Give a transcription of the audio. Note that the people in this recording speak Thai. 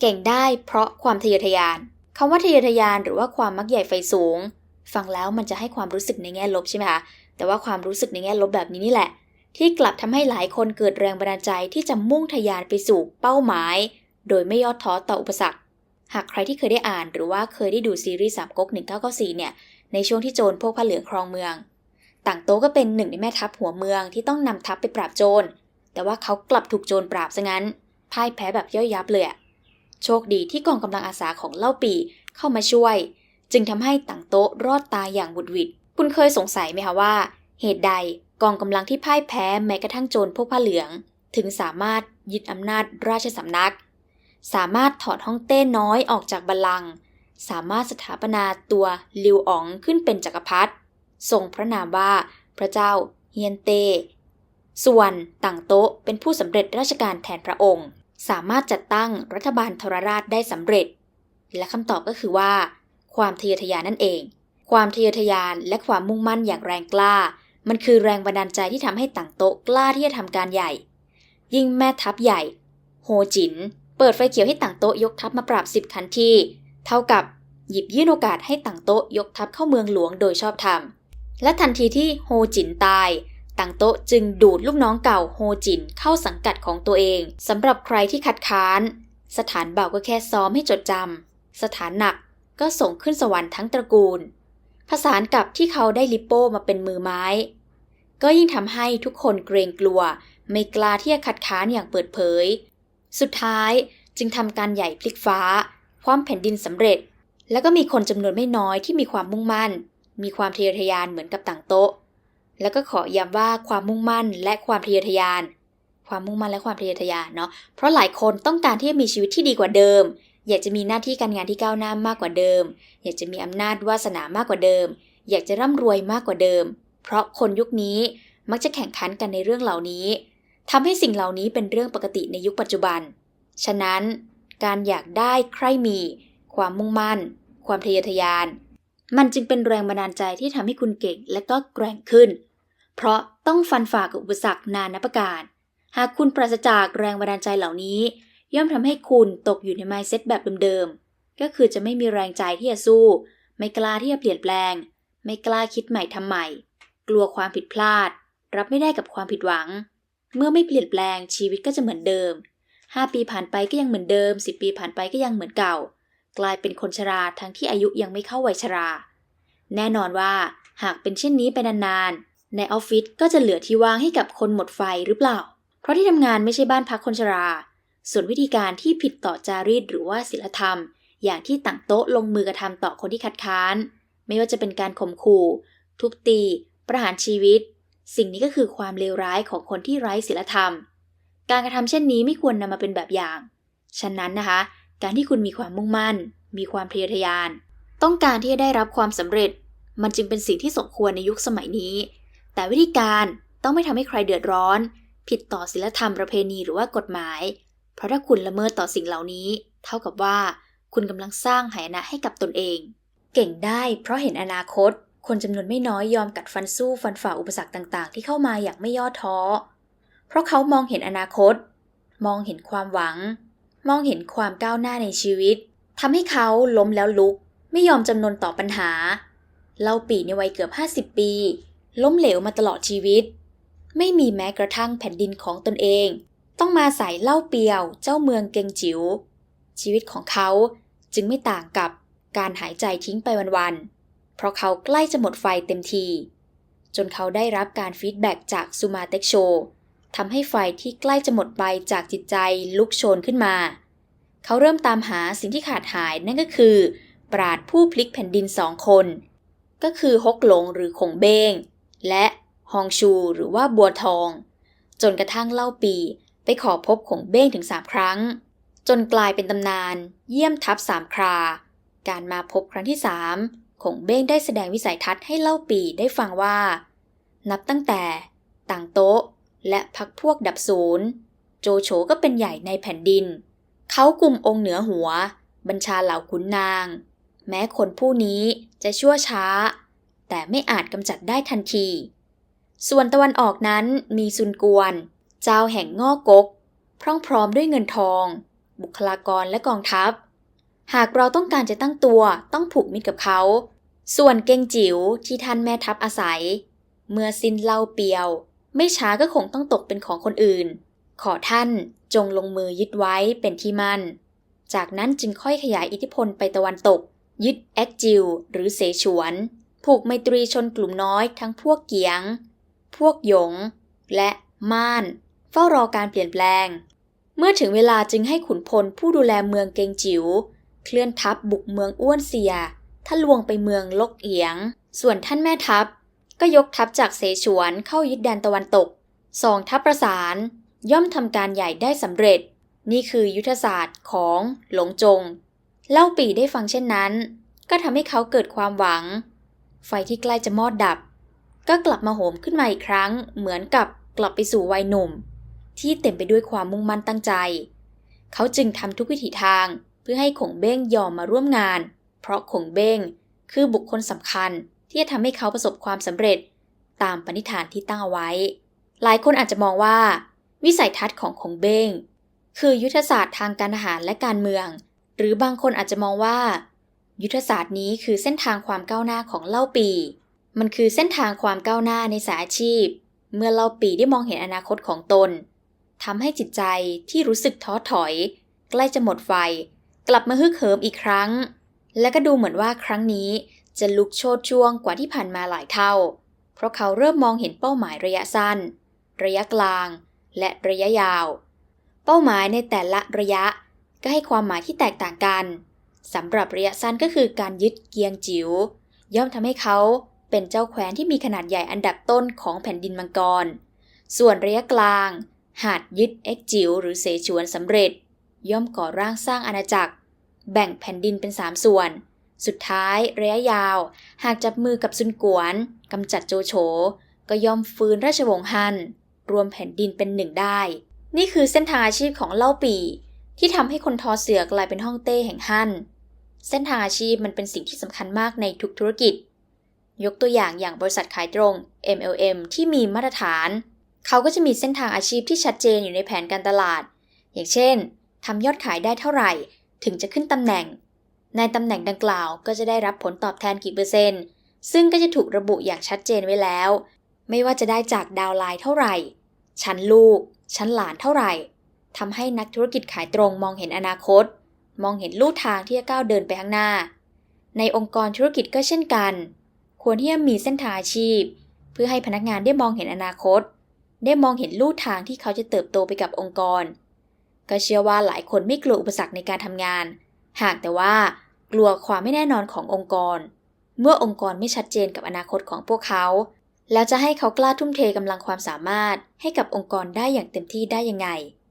เก่งได้เพราะความทะเยอทะยานคำว่าทะเยอทะยานหรือว่าความมักใหญ่ไฟสูง ฟังแล้วมันจะให้ความรู้สึกในแง่ลบใช่ไหมคะแต่ว่าความรู้สึกในแง่ลบแบบนี้นี่แหละ ที่กลับทำให้หลายคนเกิดแรงบันดาลใจที่จะมุ่งทะยานไปสู่เป้าหมาย โดยไม่ย่อท้อต่ออุปสรรค หากใครที่เคยได้อ่านหรือว่าเคยได้ดูซีรีส์สามก๊ก1994เนี่ยในช่วงที่โจรพวกผ้าเหลืองครองเมือง ต่างโต๊ะก็เป็นหนึ่งในแม่ทัพหัวเมืองที่ต้องนำทัพไปปราบโจรแต่ว่าเขากลับถูกโจรปราบซะงั้นพ่ายแพ้แบบย่อยยับเลยอะ โชคดีที่กองกำลังอาสาของเล่าปีเข้ามาช่วย จึงทำให้ต่างโต๊ะรอดตายอย่างบุดวิดคุณเคยสงสัยไหมคะว่า เหตุใดกองกำลังที่พ่ายแพ้แม้กระทั่งโจรพวกผ้าเหลือง ถึงสามารถยึดอำนาจราชสำนัก สามารถถอดฮ่องเต้น้อยออกจากบัลลังก์สามารถสถาปนาตัวลิวอ๋องขึ้นเป็นจักรพรรดิทรงพระนามว่าพระเจ้าเฮียนเต ส่วนต่างโต๊ะเป็นผู้สำเร็จราชการแทนพระองค์ สามารถจัดตั้งรัฐบาลทรราชได้สำเร็จ และคำตอบก็คือว่า ความทะเยอทะยานนั่นเอง ความทะเยอทะยานและความมุ่งมั่นอย่างแรงกล้า มันคือแรงบันดาลใจที่ทำให้ต่างโต๊ะกล้าที่จะทำการใหญ่ ยิ่งแม่ทัพใหญ่ โฮจิน เปิดไฟเขียวให้ต่างโต๊ะยกทัพมาปราบสิบคันที่ เท่ากับหยิบยื่นโอกาสให้ต่างโต๊ะยกทัพเข้าเมืองหลวงโดยชอบธรรมและทันทีที่โฮจินตาย ต่างโต๊ะจึงดูดลูกน้องเก่าโฮจินเข้าสังกัดของตัวเองสำหรับใครที่คัดค้าน สถานเบาก็แค่ซ้อมให้จดจำสถานหนักก็ส่งขึ้นสวรรค์ทั้งตระกูล ผสานกับที่เขาได้ลิปโป้มาเป็นมือไม้ ก็ยิ่งทำให้ทุกคนเกรงกลัว ไม่กล้าที่จะคัดค้านอย่างเปิดเผย สุดท้ายจึงทำการใหญ่พลิกฟ้า ความแผ่นดินสำเร็จ แล้วก็มีคนจำนวนไม่น้อยที่มีความมุ่งมั่น มีความทะเยอทะยานเหมือนกับต่างโต๊ะ แล้วก็ขอย้ำว่าความมุ่งมั่นและความทะเยอทะยาน ความมุ่งมั่นและความทะเยอทะยานเนาะ เพราะหลายคนต้องการที่จะมีชีวิตที่ดีกว่าเดิม อยากจะมีหน้าที่การงานที่ก้าวหน้ามากกว่าเดิม อยากจะมีอำนาจวาสนามากกว่าเดิม อยากจะร่ำรวยมากกว่าเดิม เพราะคนยุคนี้มักจะแข่งขันกันในเรื่องเหล่านี้ทำให้สิ่งเหล่านี้เป็นเรื่องปกติในยุคปัจจุบัน ฉะนั้น การอยากได้ใครมี ความมุ่งมั่น ความทะเยอทะยาน มันจึงเป็นแรงบันดาลใจที่ทำให้คุณเก่งและก็แกร่งขึ้น เพราะต้องฟันฝ่ากับอุปสรรคนานนับประการ หากคุณปราศจากแรงบันดาลใจเหล่านี้ ย่อมทำให้คุณตกอยู่ใน mindset แบบเดิมๆ ก็คือจะไม่มีแรงใจที่จะสู้ ไม่กล้าที่จะเปลี่ยนแปลง ไม่กล้าคิดใหม่ทำใหม่ กลัวความผิดพลาด รับไม่ได้กับความผิดหวัง เมื่อไม่เปลี่ยนแปลงชีวิตก็จะเหมือนเดิม 5 ปีผ่านไปก็ยังเหมือนเดิม 10 ปีผ่านไปก็ยังเหมือนเก่า กลายเป็นคนชราทั้งที่อายุยังไม่เข้าวัยชรา แน่นอนว่าหากเป็นเช่นนี้ไปนานๆ ในออฟฟิศก็จะเหลือที่ว่างให้กับคนหมดไฟหรือเปล่า เพราะที่ทำงานไม่ใช่บ้านพักคนชรา ส่วนวิธีการที่ผิดต่อจารีตหรือว่าศีลธรรม อย่างที่ต่างโต๊ะลงมือกระทำต่อคนที่คัดค้าน ไม่ว่าจะเป็นการข่มขู่ ทุบตี ประหารชีวิต สิ่งนี้ก็คือความเลวร้ายของคนที่ไร้ศีลธรรม การกระทำเช่นนี้ไม่ควรนำมาเป็นแบบอย่าง ฉะนั้นนะคะ การที่คุณมีความมุ่งมั่น มีความทะเยอทะยาน ต้องการที่จะได้รับความสำเร็จ มันจึงเป็นสิ่งที่สมควรในยุคสมัยนี้ แต่วิธีการต้องไม่ทำให้ใครเดือดร้อน ผิดต่อศีลธรรมประเพณีหรือว่ากฎหมาย เพราะถ้าคุณละเมิดต่อสิ่งเหล่านี้ เท่ากับว่าคุณกำลังสร้างหายนะให้กับตนเอง เก่งได้เพราะเห็นอนาคต คนจำนวนไม่น้อยยอมกัดฟันสู้ฟันฝ่าอุปสรรคต่าง ๆ ที่เข้ามาอย่างไม่ย่อท้อ เพราะเขามองเห็นอนาคต มองเห็นความหวัง มองเห็นความก้าวหน้าในชีวิตทำให้เขาล้มแล้วลุก ไม่ยอมจำนนต่อปัญหา เล่าปีในวัยเกือบ 50 ปี ล้มเหลวมาตลอดชีวิต ไม่มีแม้กระทั่งแผ่นดินของตนเอง ต้องมาใส่เล่าเปียว เจ้าเมืองเกงจิ๋วชีวิตของเขาจึงไม่ต่างกับการหายใจทิ้งไปวันๆ เพราะเขาใกล้จะหมดไฟเต็มที จนเขาได้รับการฟีดแบ็กจากซูมาเต็กโช ทำให้ไฟที่ใกล้จะหมดไปจากจิตใจลุกโชนขึ้นมา เขาเริ่มตามหาสิ่งที่ขาดหายนั่นก็คือ ปราดผู้พลิกแผ่นดินสองคน ก็คือฮกหลงหรือคงเบ้งและฮองชูหรือว่าบัวทอง จนกระทั่งเล่าปีไปขอพบคงเบ้งถึงสามครั้ง จนกลายเป็นตำนาน เยี่ยมทัพสามครา การมาพบครั้งที่สามคงเบ้งได้แสดงวิสัยทัศน์ให้เล่าปีได้ฟังว่า นับตั้งแต่ต่างโต๊ะ และพักพวกดับศูนย์ โจโฉก็เป็นใหญ่ในแผ่นดิน เขากลุ่มองค์เหนือหัว บัญชาเหล่าขุนนาง แม้คนผู้นี้จะชั่วช้า แต่ไม่อาจกำจัดได้ทันที ส่วนตะวันออกนั้นมีซุนกวน เจ้าแห่งง่อกก พร่องพร้อมด้วยเงินทอง บุคลากรและกองทัพ หากเราต้องการจะตั้งตัวต้องผูกมิตรกับเขา ส่วนเกงจิ๋วที่ท่านแม่ทัพอาศัย เมื่อสิ้นเล่าเปียว ไม่ช้าก็คงต้องตกเป็นของคนอื่น ขอท่านจงลงมือยึดไว้เป็นที่มั่น จากนั้นจึงค่อยขยายอิทธิพลไปตะวันตก ยึดแอกจิวหรือเสฉวน ผูกไมตรีชนกลุ่มน้อยทั้งพวกเกียง พวกหยง และม่าน เฝ้ารอการเปลี่ยนแปลง เมื่อถึงเวลาจึงให้ขุนพลผู้ดูแลเมืองเกงจิว๋วเคลื่อนทัพบุกเมืองอ้วนเซียทะลวงไปเมืองลกเอียง ส่วนท่านแม่ทัพ ก็ยกทัพจากเสฉวนเข้ายึดแดนตะวันตกสองทัพประสาน ย่อมทำการใหญ่ได้สำเร็จ นี่คือยุทธศาสตร์ของหลงจง เล่าปีได้ฟังเช่นนั้น ก็ทำให้เขาเกิดความหวัง ไฟที่ใกล้จะมอดดับ ก็กลับมาโหมขึ้นมาอีกครั้ง เหมือนกับกลับไปสู่วัยหนุ่ม ที่เต็มไปด้วยความมุ่งมั่นตั้งใจ เขาจึงทำทุกวิถีทางเพื่อให้ขงเบ้งยอมมาร่วมงาน เพราะขงเบ้งคือบุคคลสำคัญ ที่จะทำให้เขาประสบความสำเร็จ ตามปณิธานที่ตั้งเอาไว้ หลายคนอาจจะมองว่า วิสัยทัศน์ของขงเบ้ง คือยุทธศาสตร์ทางการทหารและการเมือง หรือบางคนอาจจะมองว่า ยุทธศาสตร์นี้คือเส้นทางความก้าวหน้าของเล่าปี มันคือเส้นทางความก้าวหน้าในสายอาชีพ เมื่อเล่าปีได้มองเห็นอนาคตของตนทำให้จิตใจที่รู้สึกท้อถอย ใกล้จะหมดไฟ กลับมาฮึกเหิมอีกครั้ง และก็ดูเหมือนว่าครั้งนี้ จะลุกโชดช่วงกว่าที่ผ่านมาหลายเท่า เพราะเขาเริ่มมองเห็นเป้าหมายระยะสั้น ระยะกลาง และระยะยาว เป้าหมายในแต่ละระยะก็ให้ความหมายที่แตกต่างกันสำหรับระยะสั้นก็คือการยึดเกียงจิ๋วย่อมทำให้เขาเป็นเจ้าแคว้นที่มีขนาดใหญ่อันดับต้นของแผ่นดินมังกร ส่วนระยะกลาง หากยึดเอ็กจิ๋วหรือเสฉวนสำเร็จ ย่อมก่อร่างสร้างอาณาจักร แบ่งแผ่นดินเป็น 3 ส่วน สุดท้ายระยะยาว หากจับมือกับซุนกวนกำจัดโจโฉก็ย่อมฟื้นราชวงศ์ฮั่นรวมแผ่นดินเป็นหนึ่งได้ นี่คือเส้นทางอาชีพของเล่าปีที่ทำให้คนทอเสือกลายเป็นฮ่องเต้แห่งฮั่นเส้นทางอาชีพมันเป็นสิ่งที่สำคัญมากในทุกธุรกิจ ยกตัวอย่างอย่างบริษัทขายตรง MLM ที่มีมาตรฐาน เขาก็จะมีเส้นทางอาชีพที่ชัดเจนอยู่ในแผนการตลาด อย่างเช่นทำยอดขายได้เท่าไหร่ ถึงจะขึ้นตำแหน่ง ในตำแหน่งดังกล่าวก็จะได้รับผลตอบแทนกี่เปอร์เซ็นต์ ซึ่งก็จะถูกระบุอย่างชัดเจนไว้แล้ว ไม่ว่าจะได้จากดาวไลน์เท่าไหร่ ชั้นลูก ชั้นหลานเท่าไหร่ทำให้นักธุรกิจขายตรงมองเห็นอนาคต มองเห็นลู่ทางที่จะก้าวเดินไปข้างหน้า ในองค์กรธุรกิจก็เช่นกัน ควรที่จะมีเส้นทางอาชีพ เพื่อให้พนักงานได้มองเห็นอนาคต ได้มองเห็นลู่ทางที่เขาจะเติบโตไปกับองค์กร ก็เชื่อว่าหลายคนไม่กลัวอุปสรรคในการทำงาน หากแต่ว่า กลัวความไม่แน่นอนขององค์กร เมื่อองค์กรไม่ชัดเจนกับอนาคตของพวกเขา แล้วจะให้เขากล้าทุ่มเทกำลังความสามารถให้กับองค์กรได้อย่างเต็มที่ได้ยังไง